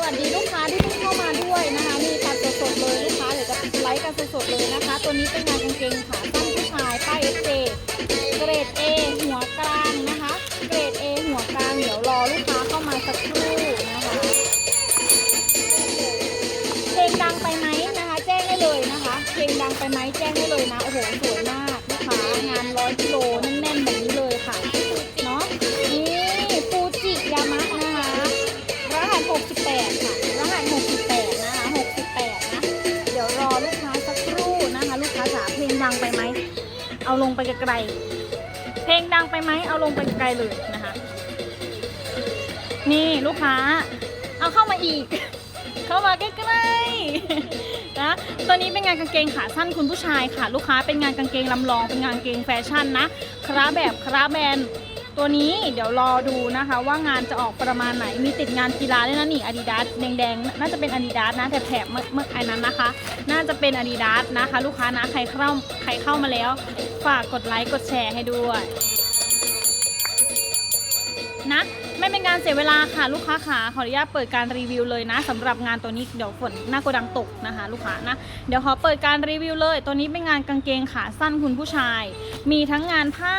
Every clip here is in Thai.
สวัสดีลูกค้าที่เพิ่งเข้ามาด้วยนะคะนี่ตัดสดๆเลยลูกค้าเดี๋ยวจะไลฟ์กันสดๆเลยนะคะ ตัวนี้เป็นงานกางเกงขา เพลงดังไปไหม เอาลงไปไกลๆเพลงดังไปไหม เอาลงไปไกลเลยนะคะ นี่ลูกค้า เอาเข้ามาอีก เข้ามาใกล้ๆนะตัวนี้เป็นงานกางเกงขาสั้นคุณผู้ชายค่ะ ลูกค้าเป็นงานกางเกงลำลองเป็นงานกางเกงแฟชั่นนะคราแบบคราแบรนด์ ตัวนี้เดี๋ยวรอดูนะคะ ว่างานจะออกประมาณไหนมีติดงานกีฬาด้วยนะนี่อาดิดาสแดงๆ น่าจะเป็นอาดิดาสนะแต่แถบเมื่อเมื่อไอ้นั้นนะคะ น่าจะเป็นอาดิดาสนะคะ ลูกค้านะใครเข้าใครเข้ามาแล้ว ฝากกดไลค์กดแชร์ให้ด้วยนะไม่เป็นการเสียเวลาค่ะลูกค้าขาขออนุญาตเปิดการรีวิวเลยนะสำหรับงานตัวนี้เดี๋ยวฝนหน้าโกดังตกนะคะ ลูกค้านะเดี๋ยวขอเปิดการรีวิวเลย ตัวนี้เป็นงานกางเกงขาสั้นคุณผู้ชาย มีทั้งงานผ้า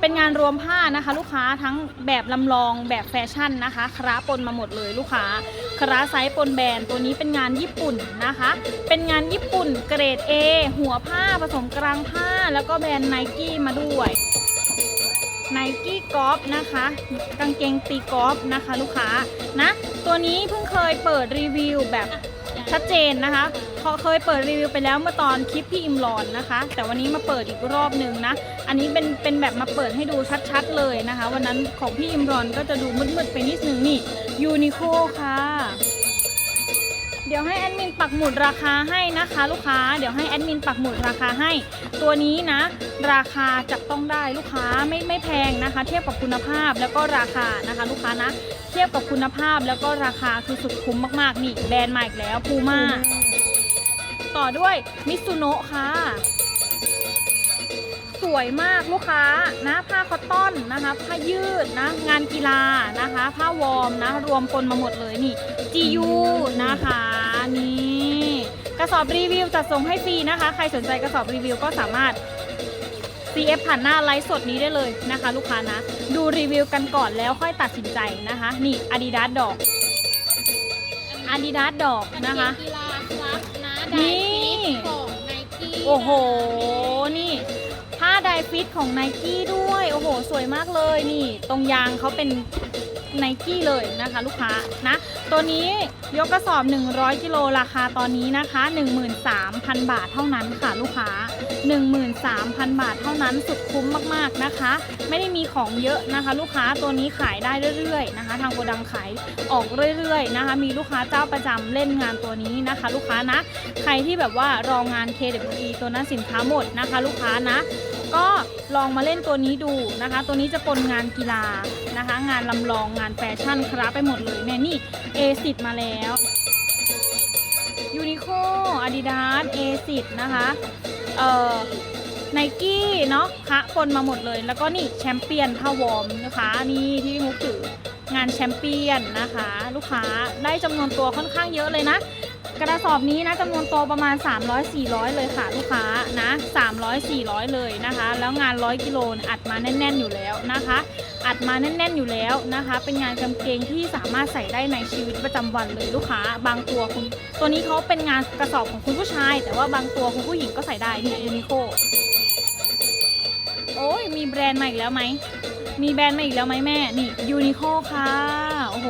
เป็นงานรวมผ้านะคะ ลูกค้าทั้งแบบลำลองแบบแฟชั่นนะคะคราปนมาหมดเลยลูกค้าคราไซส์ปนแบรนด์ตัวนี้เป็นงานญี่ปุ่นนะคะ เป็นงานญี่ปุ่นเกรด A หัวผ้าผสมกลางผ้า แล้วก็แบรนด์ไนกี้มาด้วยไนกี้กอล์ฟนะคะ กางเกงตีกอล์ฟนะคะ ลูกค้านะ ตัวนี้เพิ่งเคยเปิดรีวิวแบบ ชัดเจนนะคะเพราะเคยเปิดรีวิวไปแล้วเมื่อตอนคลิปพี่อิมรอนนะคะ แต่วันนี้มาเปิดอีกรอบหนึ่งนะ อันนี้เป็นเป็นแบบมาเปิดให้ดูชัดๆเลยนะคะ วันนั้นของพี่อิมรอนก็จะดูมืดๆไปนิดนึงนี่ยูนิโคค่ะ เดี๋ยวให้แอดมินปักหมุดราคาให้นะคะลูกค้า เดี๋ยวให้แอดมินปักหมุดราคาให้ ตัวนี้นะ ราคาจับต้องได้ลูกค้าไม่ไม่แพงนะคะ เทียบกับคุณภาพแล้วก็ราคานะคะ ลูกค้านะ เทียบกับคุณภาพแล้วก็ราคาคือสุดคุ้มมากๆนี่แบรนด์ใหม่อีกแล้วพูม่าต่อด้วยมิซุโนะค่ะส วยมากลูกค้านะผ้าคอตตอนนะคะผ้ายืดนะงานกีฬานะคะ ผ้าวอร์มนะรวมปนมาหมดเลยนี่ GU นะคะนี่กระสอบรีวิวจัดส่งให้ฟรีนะคะ ใครสนใจกระสอบรีวิวก็สามารถ CF ผ่านหน้าไลฟ์สดนี้ได้เลยนะคะ ลูกค้านะ ดูรีวิวกันก่อนแล้วค่อยตัดสินใจนะคะ นี่ Adidas ดอก Adidas ดอกนะคะกีฬาครับนะนี่ไดฟิตของไนกี้โอ้โหนี่ผ้าไดฟิตของไนกี้ด้วย โอ้โห สวยมากเลยนี่ ตรงยางเขาเป็นไนกี้เลยนะคะลูกค้านะ ตัวนี้ยกกระสอบ 100 กิโลราคาตอนนี้นะคะ 13,000 บาทเท่านั้นค่ะลูกค้า 13,000 บาทเท่านั้นสุดคุ้มมากๆนะคะ ไม่ได้มีของเยอะนะคะ ลูกค้าตัวนี้ขายได้เรื่อยๆนะคะ ทางโกดังขายออกเรื่อยๆนะคะ มีลูกค้าเจ้าประจำเล่นงานตัวนี้นะคะ ลูกค้านะ ใครที่แบบว่ารองงาน KWE ตัวนั้นสินค้าหมดนะคะ ลูกค้านะ ก็ลองมาเล่นตัวนี้ดูนะคะ ตัวนี้จะปนงานกีฬานะคะ งานลำลองงานแฟชั่นครับไปหมดเลยเนี่นี่ A10 มาแล้วยูนิโคอาดิดาส A10 นะคะเอ่อไนกี้เนาะคะปนมาหมดเลย แล้วก็นี่แชมเปี้ยนผ้าวอร์มนะคะนี่ที่พี่มุกถืองานแชมเปี้ยนนะคะ ลูกค้าได้จำนวนตัวค่อนข้างเยอะเลยนะ กระสอบนี้นะจำนวนตัวประมาณ 300-400 เลยค่ะลูกค้านะ300-400 เลยนะคะ แล้วงาน 100 กิโลอัดมาแน่น ๆ อยู่แล้วนะคะ อัดมาแน่น ๆ อยู่แล้วนะคะ เป็นงานกางเกงที่สามารถใส่ได้ในชีวิตประจำวันเลยลูกค้า บางตัวคุณตัวนี้เขาเป็นงานกระสอบของคุณผู้ชาย แต่ว่าบางตัวคุณผู้หญิงก็ใส่ได้นี่ยูนิโคโอ้ยมีแบรนด์ใหม่อีกแล้วไหมมีแบรนด์ใหม่อีกแล้วไหมแม่นี่ยูนิโคค่ะโอ้โห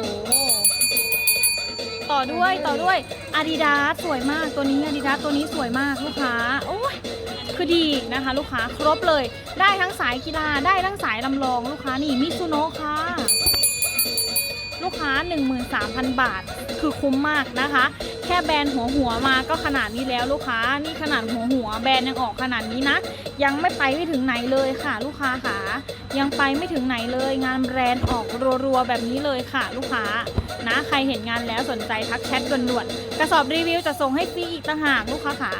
ต่อด้วยต่อด้วยอาดิดาสวยมากตัวนี้อาดิดาสตัวนี้สวยมากลูกค้าโอ้ยคือดีนะคะ ลูกค้าครบเลย ได้ทั้งสายกีฬาได้ทั้งสายลำลองลูกค้านี่มิซูโนะค่ะ ลูกค้า 13,000 บาท คือคุ้มมากนะคะ แค่แบรนด์หัวหัวมาก็ขนาดนี้แล้วลูกค้า นี่ขนาดหัวหัวแบรนด์ยังออกขนาดนี้นะ ยังไม่ไปไม่ถึงไหนเลยค่ะ ลูกค้าค่ะยังไปไม่ถึงไหนเลย งานแบรนด์ออกรัวๆแบบนี้เลยค่ะ ลูกค้านะใครเห็นงานแล้วสนใจทักแชทด่วนๆกระสอบรีวิวจะส่งให้ฟรีอีกต่างหากลูกค้าค่ะ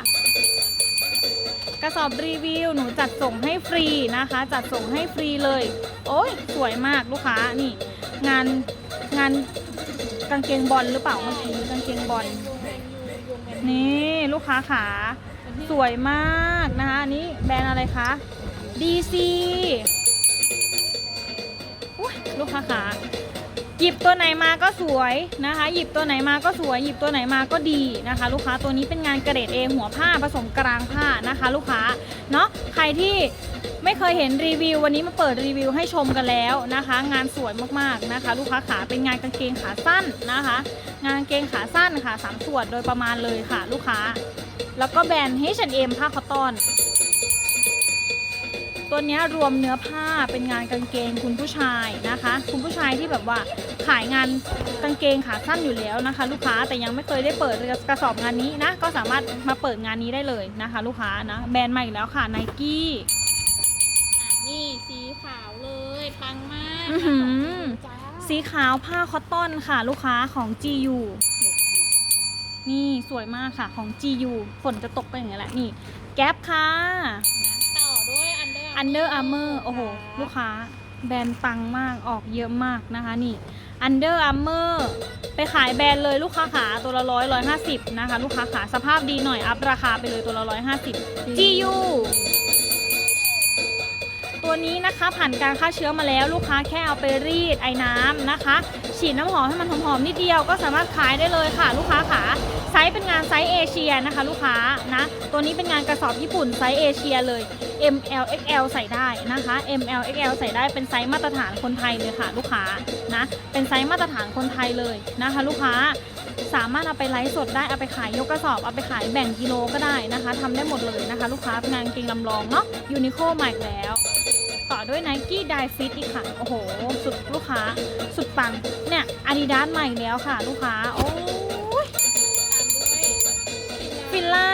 กระสอบรีวิวหนูจัดส่งให้ฟรีนะคะ จัดส่งให้ฟรีเลย โอ้ยสวยมากลูกค้านี่ งานงานกางเกงบอลหรือเปล่าเมื่อกี้กางเกงบอล นี่ลูกค้าขาสวยมากนะคะอันนี้แบรนด์อะไรคะ DC ลูกค้าขาหยิบตัวไหนมาก็สวยนะคะ หยิบตัวไหนมาก็สวย หยิบตัวไหนมาก็ดีนะคะ ลูกค้าตัวนี้เป็นงานกระเดดเอหัวผ้าผสมกลางผ้านะคะ ลูกค้าเนาะใครที่ ไม่เคยเห็นรีวิววันนี้มาเปิดรีวิวให้ชมกันแล้วนะคะ งานสวยมากๆนะคะ ลูกค้าขาเป็นงานกางเกงขาสั้นนะคะ งานกางเกงขาสั้นค่ะสามส่วนโดยประมาณเลยค่ะ ลูกค้า แล้วก็แบรนด์ H&M ผ้าคอตตอนตัวนี้รวมเนื้อผ้าเป็นงานกางเกงคุณผู้ชายนะคะ คุณผู้ชายที่แบบว่าขายงานกางเกงขาสั้นอยู่แล้วนะคะ ลูกค้าแต่ยังไม่เคยได้เปิดกระสอบงานนี้นะ ก็สามารถมาเปิดงานนี้ได้เลยนะคะ ลูกค้านะแบรนด์ใหม่แล้วค่ะไนกี้ นี่สีขาวเลยปังมากอื้อหือจ้าสีขาวผ้าคอตตอนค่ะ ลูกค้าของ GU นี่สวยมากค่ะของ GU ฝนจะตกไปอย่างนี้ยแหละนี่แก๊ปค่ะต่อด้วยอันเดอร์ Under Armour โอ้โห ลูกค้าแบรนด์ปังมากออกเยอะมากนะคะนี่ Under Armour ไปขายแบรนด์เลยลูกค้าขาตัวละร้อยร้อยห้าสิบนะคะ ลูกค้าขาสภาพดีหน่อยอัพราคาไปเลยตัวละร้อยห้าสิบ GU ตัวนี้นะคะผ่านการฆ่าเชื้อมาแล้วลูกค้าแค่เอาไปรีดไอ้น้ำนะคะ ฉีดน้ำหอมให้มันหอมๆนิดเดียวก็สามารถขายได้เลยค่ะ ลูกค้าขาไซส์เป็นงานไซส์เอเชียนะคะ ลูกค้านะตัวนี้เป็นงานกระสอบญี่ปุ่นไซส์เอเชียเลย ML XL ใส่ได้นะคะ ML XL ใส่ได้เป็นไซส์มาตรฐานคนไทยเลยค่ะ ลูกค้านะเป็นไซส์มาตรฐานคนไทยเลยนะคะ ลูกค้าสามารถเอาไปไลฟ์สดได้เอาไปขายยกกระสอบเอาไปขายแบ่งกิโลก็ได้นะคะทำได้หมดเลยนะคะ ลูกค้าเป็นงานกางเกงลำลองเนาะยูนิโคใหม่แล้ว ต่อด้วย Nike d i Fit อีกค่ะ โอ้โห สุดลูกค้า สุดปัง เนี่ย Adidas ใหม่แล้วค่ะ ลูกค้า โอ้ยตามด้วยฟิลล่า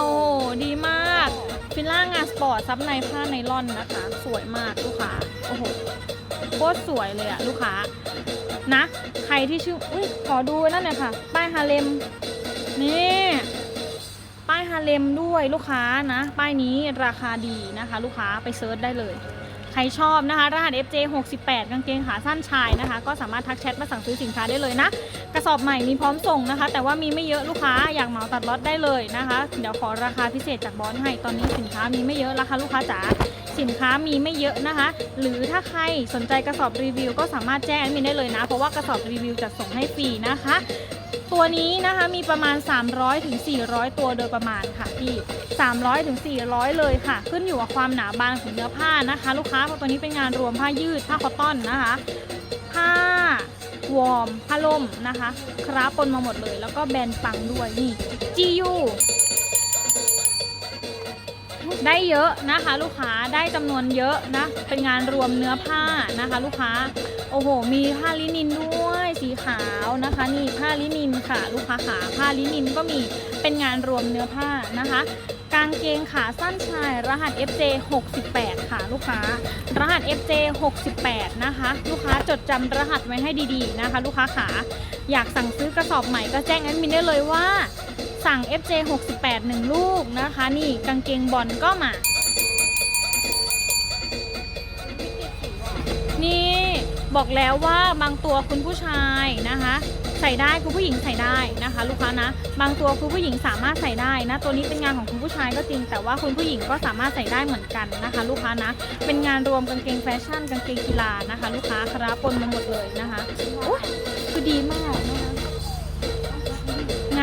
โอ้โหดีมาก ฟิลล่างานสปอร์ตซับในผ้าไนล่อนนะคะ สวยมากลูกค้า โอ้โห โคตรสวยเลยอะลูกค้า นะ ใครที่ชื่อ อุ้ยขอดูนั่นหน่อยค่ะ ป้ายฮาเลม นี่ป้าย ฮาเลมด้วยลูกค้านะ ป้ายนี้ราคาดีนะคะ ลูกค้าไปเซิร์ชได้เลย ใครชอบนะคะ รหัส FJ 68กางเกงขาสั้นชายนะคะ ก็สามารถทักแชทมาสั่งซื้อสินค้าได้เลยนะ กระสอบใหม่มีพร้อมส่งนะคะ แต่ว่ามีไม่เยอะลูกค้าอยากเหมาตัดล็อตได้เลยนะคะ เดี๋ยวขอราคาพิเศษจากบอสให้ตอนนี้สินค้ามีไม่เยอะราคาลูกค้าจ๋าสินค้ามีไม่เยอะนะคะ หรือถ้าใครสนใจกระสอบรีวิว ก็สามารถแจ้งแอดมินได้เลยนะ เพราะว่ากระสอบรีวิวจะส่งให้ฟรีนะคะ ตัวนี้นะคะมีประมาณ300ถึง400 ตัวโดยประมาณค่ะพี่300ถึง400 เลยค่ะ ขึ้นอยู่กับความหนาบางของเนื้อผ้านะคะ ลูกค้าเพราะตัวนี้เป็นงานรวมผ้ายืดผ้าคอตตอนนะคะ ผ้าวอร์มผ้าล่มนะคะ คราปนมาหมดเลย แล้วก็แบนปังด้วยนี่ GU ได้เยอะนะคะลูกค้าได้จำนวนเยอะนะ เป็นงานรวมเนื้อผ้านะคะ ลูกค้าโอ้โห มีผ้าลินินด้วยสีขาวนะคะ นี่ผ้าลินินค่ะ ลูกค้าขาผ้าลินินก็มีเป็นงานรวมเนื้อผ้านะคะกางเกงขาสั้นชายรหัส FJ 68 ค่ะลูกค้า รหัส FJ 68 นะคะ ลูกค้าจดจำรหัสไว้ให้ดีๆนะคะ ลูกค้าขาอยากสั่งซื้อกระสอบใหม่ก็แจ้งแอดมินได้เลยว่า สั่ง FJ 68 1 ลูกนะคะ นี่กางเกงบอลก็มา นี่บอกแล้วว่าบางตัวคุณผู้ชายนะคะ ใส่ได้คุณผู้หญิงใส่ได้นะคะ ลูกค้านะ บางตัวคุณผู้หญิงสามารถใส่ได้นะ ตัวนี้เป็นงานของคุณผู้ชายก็จริง แต่ว่าคุณผู้หญิงก็สามารถใส่ได้เหมือนกันนะคะ ลูกค้านะ เป็นงานรวมกางเกงแฟชั่นกางเกงกีฬานะคะ ลูกค้าคราปนมาหมดเลยนะคะโอ้ยคือดีมากนะคะ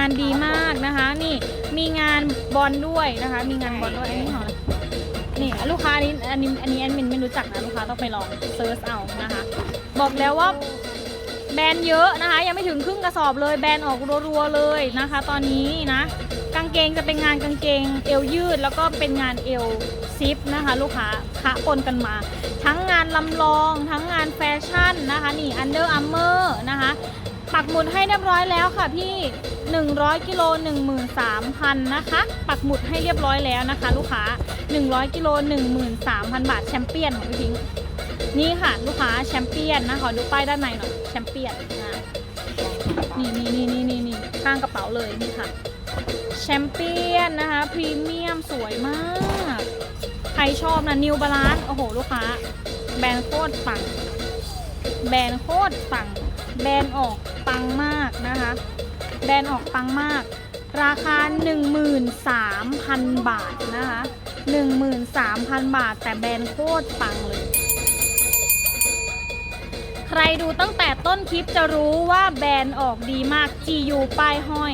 านดีมากนะคะ นี่มีงานบอลด้วยนะคะ มีงานบอลด้วยอันนี้ของอะไรนี่ลูกค้าอันนี้อันนี้อันนี้แอดมินไม่รู้จักนะลูกค้าต้องไปลองเซิร์ชเอานะคะ บอกแล้วว่าแบรนด์เยอะนะคะ ยังไม่ถึงครึ่งกระสอบเลยแบรนด์ออกรัวๆเลยนะคะ ตอนนี้นะกางเกงจะเป็นงานกางเกงเอวยืด แล้วก็เป็นงานเอวซิปนะคะ ลูกค้าคะปนกันมา ทั้งงานลำลอง ทั้งงานแฟชั่นนะคะ นี่ Under Armour นะคะ ปักหมุดให้เรียบร้อยแล้วค่ะพี่ 100กิโล13,000นะคะ ปักหมุดให้เรียบร้อยแล้วนะคะ ลูกค้า 100กิโล13,000 บาทแชมเปี้ยนของพี่พิงค์นี่ค่ะ ลูกค้าแชมเปี้ยนนะขอดูป้ายด้านในหน่อยแชมเปี้ยนนะนี่นี่นี่นี่นี่นี่ข้างกระเป๋าเลยนี่ค่ะแชมเปี้ยนนะคะพรีเมียมสวยมาก ใครชอบนะนิวบาลานโอ้โห ลูกค้า แบรนด์โคตรปังแบรนด์โคตรปังแบรนด์ออก ปังมากนะคะ แบรนด์ออกปังมาก ราคา 13,000 บาทนะคะ 13,000 บาท แต่แบรนด์โคตรปังเลย ใครดูตั้งแต่ต้นคลิปจะรู้ว่าแบรนด์ออกดีมาก GU ป้ายห้อย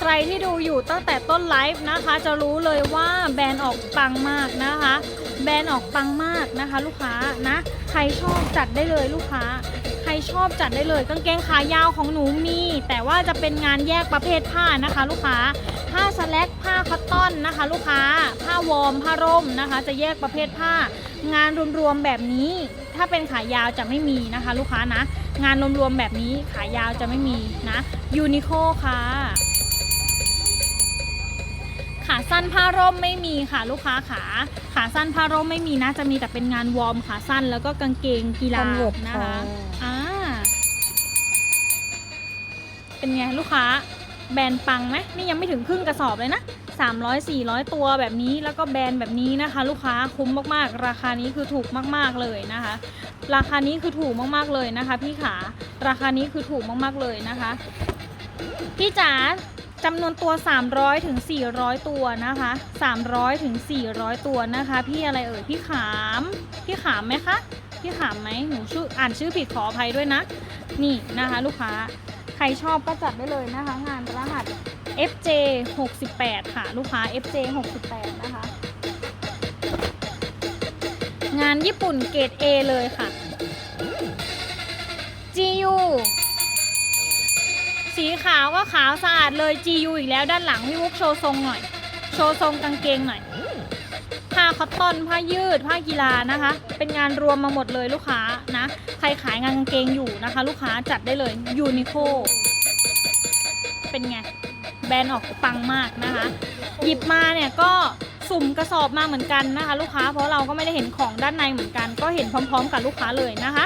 ใครที่ดูอยู่ตั้งแต่ต้นไลฟ์นะคะ จะรู้เลยว่าแบรนด์ออกปังมากนะคะ แบรนด์ออกปังมากนะคะ ลูกค้านะ ใครชอบจัดได้เลยลูกค้า ชอบจัดได้เลยกางเกงขายาวของหนูมี แต่ว่าจะเป็นงานแยกประเภทผ้านะคะ ลูกค้าผ้าสแลกผ้าคอตตอนนะคะ ลูกค้าผ้าวอร์มผ้าร่มนะคะ จะแยกประเภทผ้า งานรวมๆแบบนี้ ถ้าเป็นขายาวจะไม่มีนะคะ ลูกค้านะ งานรวมๆแบบนี้ขายาวจะไม่มีนะยูนิโคค่ะขาสั้นผ้าร่มไม่มีค่ะลูกค้าขาขาสั้นผ้าร่มไม่มีนะ จะมีแต่เป็นงานวอร์มขาสั้นแล้วก็กางเกงกีฬา Convert นะคะค่ะอ่า เป็นไงลูกค้าแบรนด์ปังไหมนี่ยังไม่ถึงครึ่งกระสอบเลยนะ 300 400 ตัวแบบนี้แล้วก็แบรนด์แบบนี้นะคะ ลูกค้าคุ้มมากๆ ราคานี้คือถูกมากๆเลยนะคะ ราคานี้คือถูกมากๆเลยนะคะ พี่ขาราคานี้คือถูกมากๆเลยนะคะ พี่จ๋าจำนวนตัว 300ถึง400 ตัวนะคะ 300ถึง400 ตัวนะคะ พี่อะไรเอ่ยพี่ขาม พี่ขามไหมคะ พี่ขามไหมหนูชื่ออ่านชื่อผิดขออภัยด้วยนะ นี่นะคะลูกค้าใครชอบก็จัดได้เลยนะคะ งานรหัส FJ 68ค่ะลูกค้า FJ 68นะคะ งานญี่ปุ่นเกรด A เลยค่ะ GU สีขาวก็ขาวสะอาดเลย GU อีกแล้วด้านหลังพี่มุกโชว์ทรงหน่อย โชว์ทรงกางเกงหน่อย คอตตอนผ้ายืดผ้ากีฬานะคะ เป็นงานรวมมาหมดเลยลูกค้านะ ใครขายงานกางเกงอยู่นะคะ ลูกค้าจัดได้เลยยูนิโคเป็นไง แบรนด์ออกปังมากนะคะ หยิบมาเนี่ยก็สุ่มกระสอบมาเหมือนกันนะคะ ลูกค้าเพราะเราก็ไม่ได้เห็นของด้านในเหมือนกัน ก็เห็นพร้อม ๆ กับลูกค้าเลยนะคะ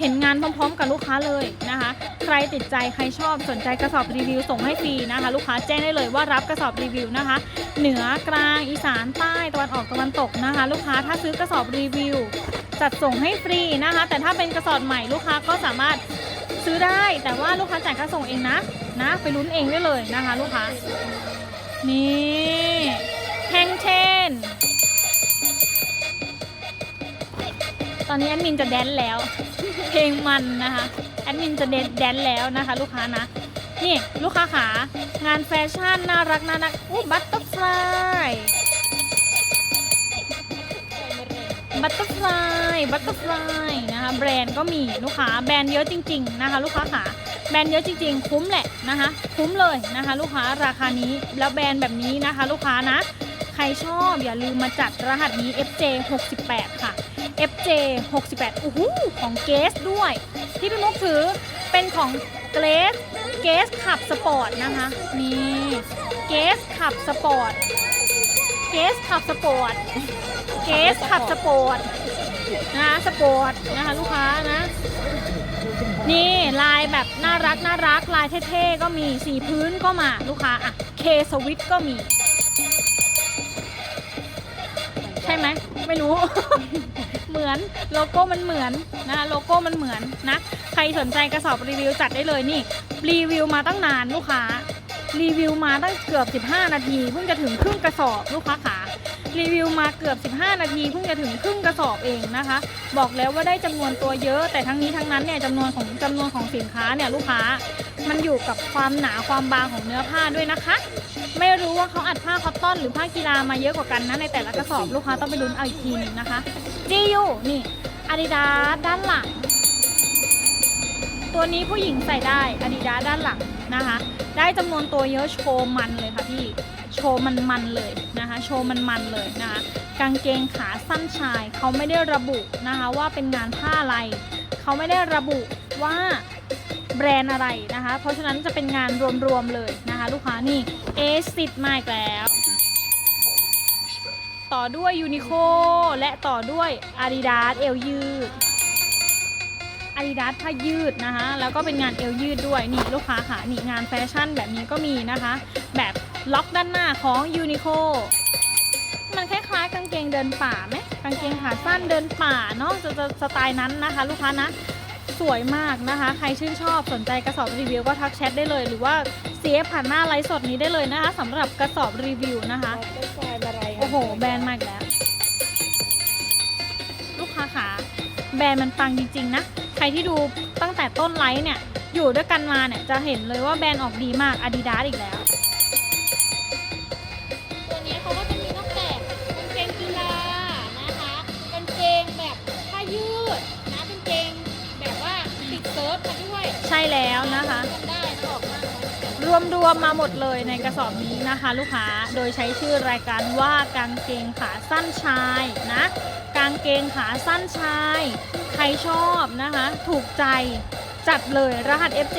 เห็นงานพร้อมๆ กับลูกค้าเลยนะคะ ใครติดใจใครชอบสนใจกระสอบรีวิวส่งให้ฟรีนะคะ ลูกค้าแจ้งได้เลยว่ารับกระสอบรีวิวนะคะ เหนือกลางอีสานใต้ตะวันออกตะวันตกนะคะ ลูกค้าถ้าซื้อกระสอบรีวิว จัดส่งให้ฟรีนะคะ แต่ถ้าเป็นกระสอบใหม่ลูกค้าก็สามารถซื้อได้แต่ว่าลูกค้าจ่ายค่าส่งเองนะนะไปลุ้นเองได้เลยนะคะ ลูกค้านี่แฮงเชน ตอนนี้แอดมินจะแดนแล้ว เพลงมันนะคะแอดมินจะเดนแดนแล้วนะคะ ลูกค้านะ นี่ลูกค้าขางานแฟชั่นน่ารักน่ารักอู้บัตเตอร์ฟลายบัตเตอร์ฟลายบัตเตอร์ฟลายนะคะแบรนด์ก็มีลูกค้าแบรนด์เยอะจริง ๆนะคะ ลูกค้าขาแบรนด์เยอะจริง ๆ คุ้มแหละนะคะ คุ้มเลยนะคะ ลูกค้าราคานี้แล้วแบรนด์แบบนี้นะคะ ลูกค้านะ ใครชอบอย่าลืมมาจัดรหัสนี้ FJ 68 ค่ะ FJ 68โอ้โหของเกสด้วย ที่พี่มุกถือเป็นของเกสเกสขับสปอร์ตนะคะนี่เกสขับสปอร์ตเกสขับสปอร์ตเกสขับสปอร์ตนะสปอร์ตนะคะลูกค้านะ นี่ลายแบบน่ารักน่ารักลายเท่ๆก็มีสีพื้นก็มาลูกค้าอะเคสวิตก็มี ใช่ไหมไม่รู้ เหมือนโลโก้มันเหมือนนะคะโลโก้มันเหมือนนะใครสนใจกระสอบรีวิวจัดได้เลยนี่รีวิวมาตั้งนานลูกค้ารีวิวมาตั้งเกือบ 15 นาทีเพิ่งจะถึงครึ่งกระสอบลูกค้าขารีวิวมาเกือบ 15 นาทีเพิ่งจะถึงครึ่งกระสอบเองนะคะ บอกแล้วว่าได้จำนวนตัวเยอะ แต่ทั้งนี้ทั้งนั้นเนี่ยจำนวนของจำนวนของสินค้าเนี่ยลูกค้ามันอยู่กับความหนาความบางของเนื้อผ้าด้วยนะคะ ไม่รู้ว่าเขาอัดผ้าคอตตอนหรือผ้ากีฬามาเยอะกว่ากันนะในแต่ละกระสอบลูกค้าต้องไปลุ้นเอาอีกทีหนึงนะคะจียูนี่อาดิดาด้านหลัง ตัวนี้ผู้หญิงใส่ได้อาดิดาด้านหลังนะคะ ได้จำนวนตัวเยอะโชว์มันเลยค่ะพี่โชว์มันมันเลยนะคะ โชว์มันมันเลยนะคะ กางเกงขาสั้นชายเขาไม่ได้ระบุนะคะว่าเป็นงานผ้าอะไรเขาไม่ได้ระบุว่า แบรนด์อะไรนะคะ เพราะฉะนั้นจะเป็นงานรวมๆเลยนะคะ ลูกค้านี่ A10 มาอีกแล้ว ต่อด้วยยูนิโคและต่อด้วย Adidas เอวยืด Adidas ผ้ายืดนะคะ แล้วก็เป็นงานเอวยืดด้วยนี่ลูกค้าค่ะนี่งานแฟชั่นแบบนี้ก็มีนะคะ แบบล็อกด้านหน้าของยูนิโคมันคล้ายๆกางเกงเดินป่าไหมกางเกงขาสั้นเดินป่าเนาะจะจะสไตล์นั้นนะคะ ลูกค้านะ สวยมากนะคะ ใครชื่นชอบสนใจกระสอบรีวิวก็ทักแชทได้เลย หรือว่าเสียผ่านหน้าไลฟ์สดนี้ได้เลยนะคะสำหรับกระสอบรีวิวนะคะ เป็นไฟล์อะไรโอ้โห แบรนด์มาอีกแล้ว ลูกค้าขาแบรนด์มันปังจริง ๆ นะ ใครที่ดูตั้งแต่ต้นไลฟ์เนี่ย อยู่ด้วยกันมาเนี่ย จะเห็นเลยว่าแบรนด์ออกดีมาก Adidas อีกแล้วตัว รวมรวมมาหมดเลยในกระสอบนี้นะคะ ลูกค้าโดยใช้ชื่อรายการว่ากางเกงขาสั้นชายนะกางเกงขาสั้นชาย ใครชอบนะคะ ถูกใจจัดเลยรหัส FJ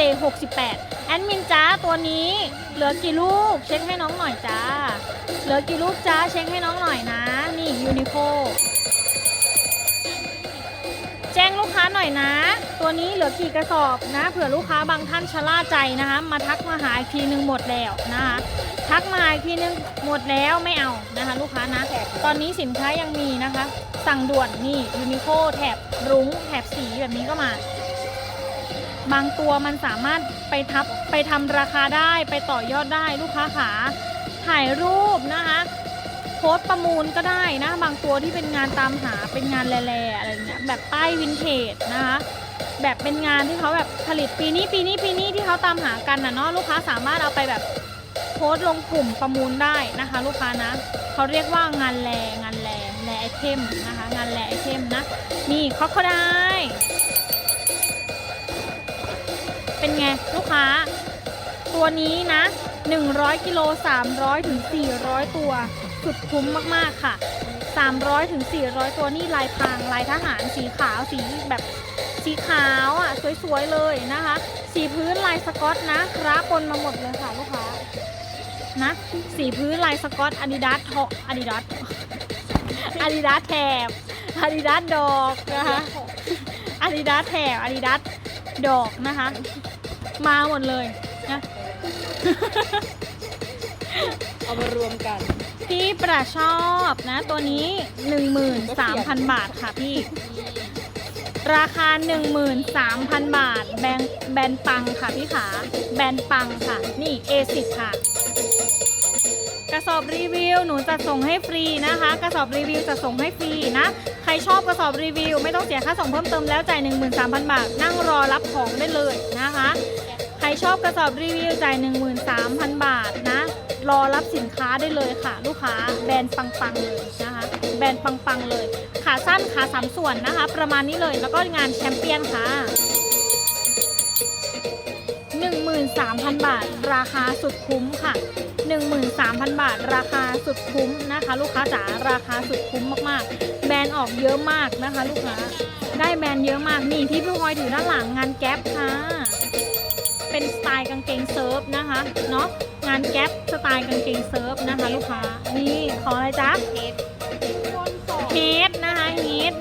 68แอดมินจ้าตัวนี้ เหลือกี่ลูกเช็คให้น้องหน่อยจ้า เหลือกี่ลูกจ้าเช็คให้น้องหน่อยนะ นี่ยูนิโค จ้งลูกค้าหน่อยนะ ตัวนี้เหลือกี่กระสอบนะเผื่อลูกค้าบางท่านชะล่าใจนะคะ มาทักมาหาอีกทีนึงหมดแล้วนะคะทักมาอีกทีนึงหมดแล้วไม่เอานะคะ ลูกค้านะ ตอนนี้สินค้ายังมีนะคะ สั่งด่วนนี่ยูนิโคแถบรุ้งแถบสีแบบนี้ก็มา บางตัวมันสามารถไปทับไปทำราคาได้ไปต่อยอดได้ลูกค้าขาถ่ายรูปนะคะ โพสต์ประมูลก็ได้นะ บางตัวที่เป็นงานตามหาเป็นงานแร่ๆอะไรเงี้ยแบบป้ายวินเทจนะคะแบบเป็นงานที่เขาแบบผลิตปีนี้ปีนี้ปีนี้ที่เขาตามหากันนะเนาะลูกค้าสามารถเอาไปแบบโพสต์ลงกลุ่มประมูลได้นะคะ ลูกค้านะเขาเรียกว่างานแรงานแรแรไอเทมนะคะงานแรไอเทมนะนี่เขาเขาได้ เป็นไงลูกค้า ตัวนี้นะ 100กิโล300ถึง400 ตัว สุดคุ้มมากๆค่ะ 300ถึง400 ตัวนี่ลายพรางลายทหารสีขาวสีแบบสีขาวอะสวยๆเลยนะคะ สีพื้นลายสกอตนะคราปนมาหมดเลยค่ะลูกค้านะสีพื้นลายสกอตอาดิดาสทออาดิดาสอาดิดาสแถบอาดิดาสดอกนะคะอาดิดาสแถบอาดิดาสดอกนะคะ มาหมดเลยนะเอามารวมกัน พี่ประชอบนะ ตัวนี้ 13,000 บาทค่ะพี่ ราคา 13,000 บาท แบนแบนปังค่ะพี่ขา แบนปังค่ะ นี่ A10 ค่ะ กระสอบรีวิวหนูจะส่งให้ฟรีนะคะ กระสอบรีวิวจะส่งให้ฟรีนะ ใครชอบกระสอบรีวิว ไม่ต้องเสียค่าส่งเพิ่มเติมแล้วจ่าย13,000 บาท นั่งรอรับของได้เลยนะคะ ใครชอบกระสอบรีวิวจ่าย13,000 บาทนะ รอรับสินค้าได้เลยค่ะ ลูกค้าแบรนด์ปังๆเลยนะคะ แบรนด์ปังๆเลย ขาสั้นขาสามส่วนนะคะ ประมาณนี้เลยแล้วก็งานแชมเปี้ยนค่ะ 13,000 บาท ราคาสุดคุ้มค่ะ 13,000 บาท ราคาสุดคุ้มนะคะ ลูกค้าจ๋าราคาสุดคุ้มมากๆ แบรนด์ออกเยอะมากนะคะ ลูกค้าได้แบรนด์เยอะมากนี่ที่พี่พลอยถือด้านหลังงานแก๊ปค่ะ เป็นสไตล์กางเกงเซิร์ฟนะคะเนาะงานแก๊ปสไตล์กางเกงเซิร์ฟนะคะ ลูกค้านี่ขออะไรจ๊ะเฮดคนสองเฮดนะคะเฮด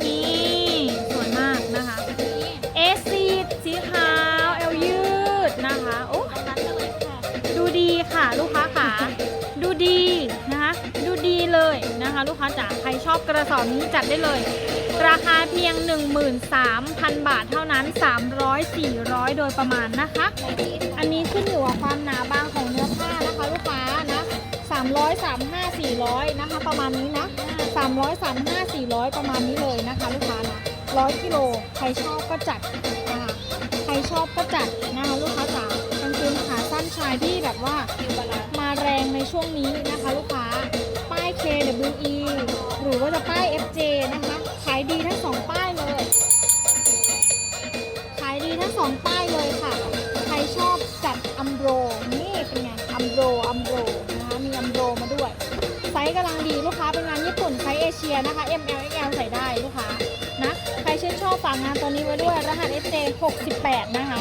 นะคะลูกค้าจ๋าใครชอบกระสอบนี้จัดได้เลย ราคาเพียง 13,000 บาทเท่านั้น 300 400 โดยประมาณนะคะ อันนี้ขึ้นอยู่กับความหนาบางของเนื้อผ้านะคะลูกค้านะ300 35 400 นะคะ ประมาณนี้นะ 300 35 400 ประมาณนี้เลยนะคะ ลูกค้านะ100กิโลใครชอบก็จัดนะคะใครชอบก็จัดนะคะลูกค้าจ๋ากางเกงขาสั้นชายที่แบบว่ามาแรงในช่วงนี้นะคะ ลูกค้า KWE หรือว่าจะป้าย FJ นะคะ ขายดีทั้งสองป้ายเลย ขายดีทั้งสองป้ายเลยค่ะ ใครชอบจัดอัมโบรนี่เป็นไงอัมโบรอัมโบรนะคะมีอัมโบรมาด้วย ไซส์กำลังดีลูกค้าเป็นงานญี่ปุ่นไซส์เอเชียนะคะ M L X L ใส่ได้ลูกค้านะ ใครชื่นชอบฝากงานตัวนี้ไว้ด้วย รหัส FJ 68 นะคะ